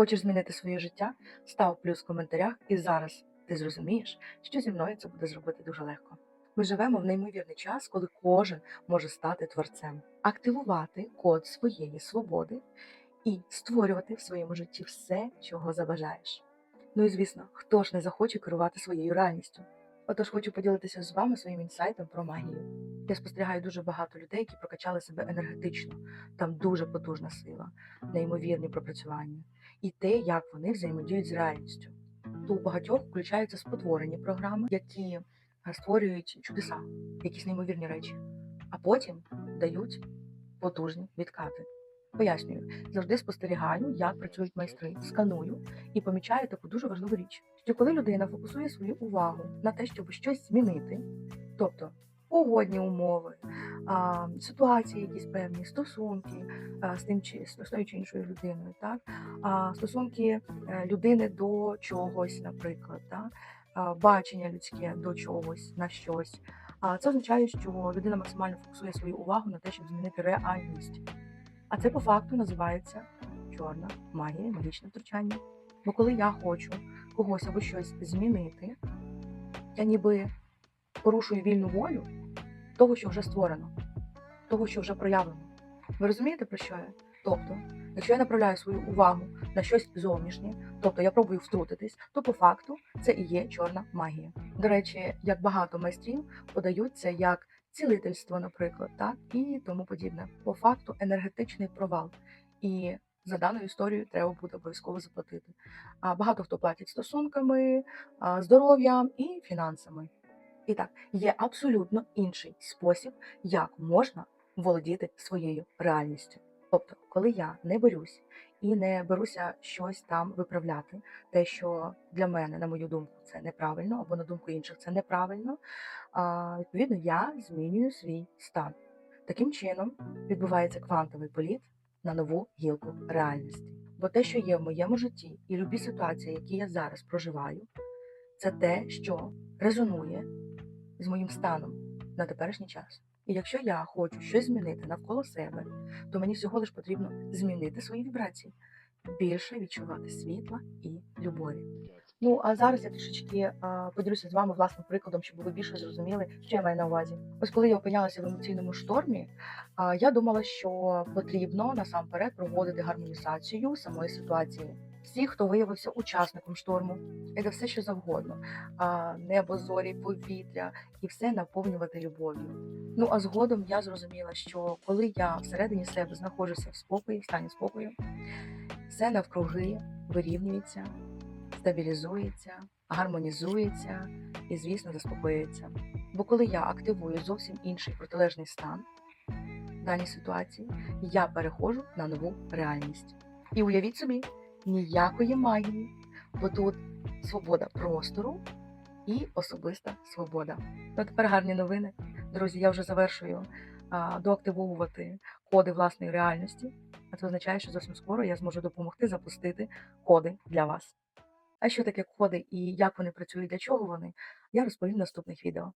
Хочеш змінити своє життя? Став плюс в коментарях, і зараз ти зрозумієш, що зі мною це буде зробити дуже легко. Ми живемо в неймовірний час, коли кожен може стати творцем, активувати код своєї свободи і створювати в своєму житті все, чого забажаєш. Ну і звісно, хто ж не захоче керувати своєю реальністю? Отож, хочу поділитися з вами своїм інсайтом про магію. Я спостерігаю дуже багато людей, які прокачали себе енергетично. Там дуже потужна сила, неймовірні пропрацювання і те, як вони взаємодіють з реальністю. То у багатьох включаються спотворені програми, які е, створюють чудеса, якісь неймовірні речі, а потім дають потужні відкати. Пояснюю, завжди спостерігаю, як працюють майстри, сканую і помічаю таку дуже важливу річ, що коли людина фокусує свою увагу на те, щоб щось змінити, тобто погодні умови, ситуації, якісь певні стосунки з тим чи з тою чи іншою людиною, так стосунки е, людини до чогось, наприклад, так? бачення людське до чогось на щось. А це означає, що людина максимально фокусує свою увагу на те, щоб змінити реальність. А це по факту називається чорна магія, магічне втручання. Бо коли я хочу когось або щось змінити, я ніби порушую вільну волю того, що вже створено, того, що вже проявлено. Ви розумієте, про що я? Тобто, якщо я направляю свою увагу на щось зовнішнє, тобто я пробую втрутитись, то по факту це і є чорна магія. До речі, як багато майстрів подають це як цілительство, наприклад, так і тому подібне. По факту енергетичний провал. І за даною історією треба буде обов'язково заплатити. А багато хто платить стосунками, здоров'ям і фінансами. І так, є абсолютно інший спосіб, як можна володіти своєю реальністю. Тобто, коли я не борюсь і не беруся щось там виправляти, те, що для мене, на мою думку, це неправильно, або на думку інших це неправильно, відповідно, я змінюю свій стан. Таким чином відбувається квантовий політ на нову гілку реальності. Бо те, що є в моєму житті, і любі ситуації, які я зараз проживаю, це те, що резонує з моїм станом на теперішній час. І якщо я хочу щось змінити навколо себе, то мені всього лиш потрібно змінити свої вібрації, більше відчувати світла і любові. Ну а зараз я трішечки а, поділюся з вами власним прикладом, щоб ви більше зрозуміли, що я маю на увазі. Ось коли я опинялася в емоційному штормі, а, я думала, що потрібно насамперед проводити гармонізацію самої ситуації. Всі, хто виявився учасником шторму, і все, що завгодно, а, небо, зорі, повітря, і все наповнювати любов'ю. Ну а згодом я зрозуміла, що коли я всередині себе знаходжуся в спокої, в стані спокою, все навкруги вирівнюється, стабілізується, гармонізується і, звісно, заспокоюється. Бо коли я активую зовсім інший протилежний стан в даній ситуації, я переходжу на нову реальність. І уявіть собі, ніякої магії, бо тут свобода простору і особиста свобода. Ну, тепер гарні новини. Друзі, я вже завершую а, доактивовувати коди власної реальності. А це означає, що зовсім скоро я зможу допомогти запустити коди для вас. А що таке коди і як вони працюють, для чого вони, я розповім в наступних відео.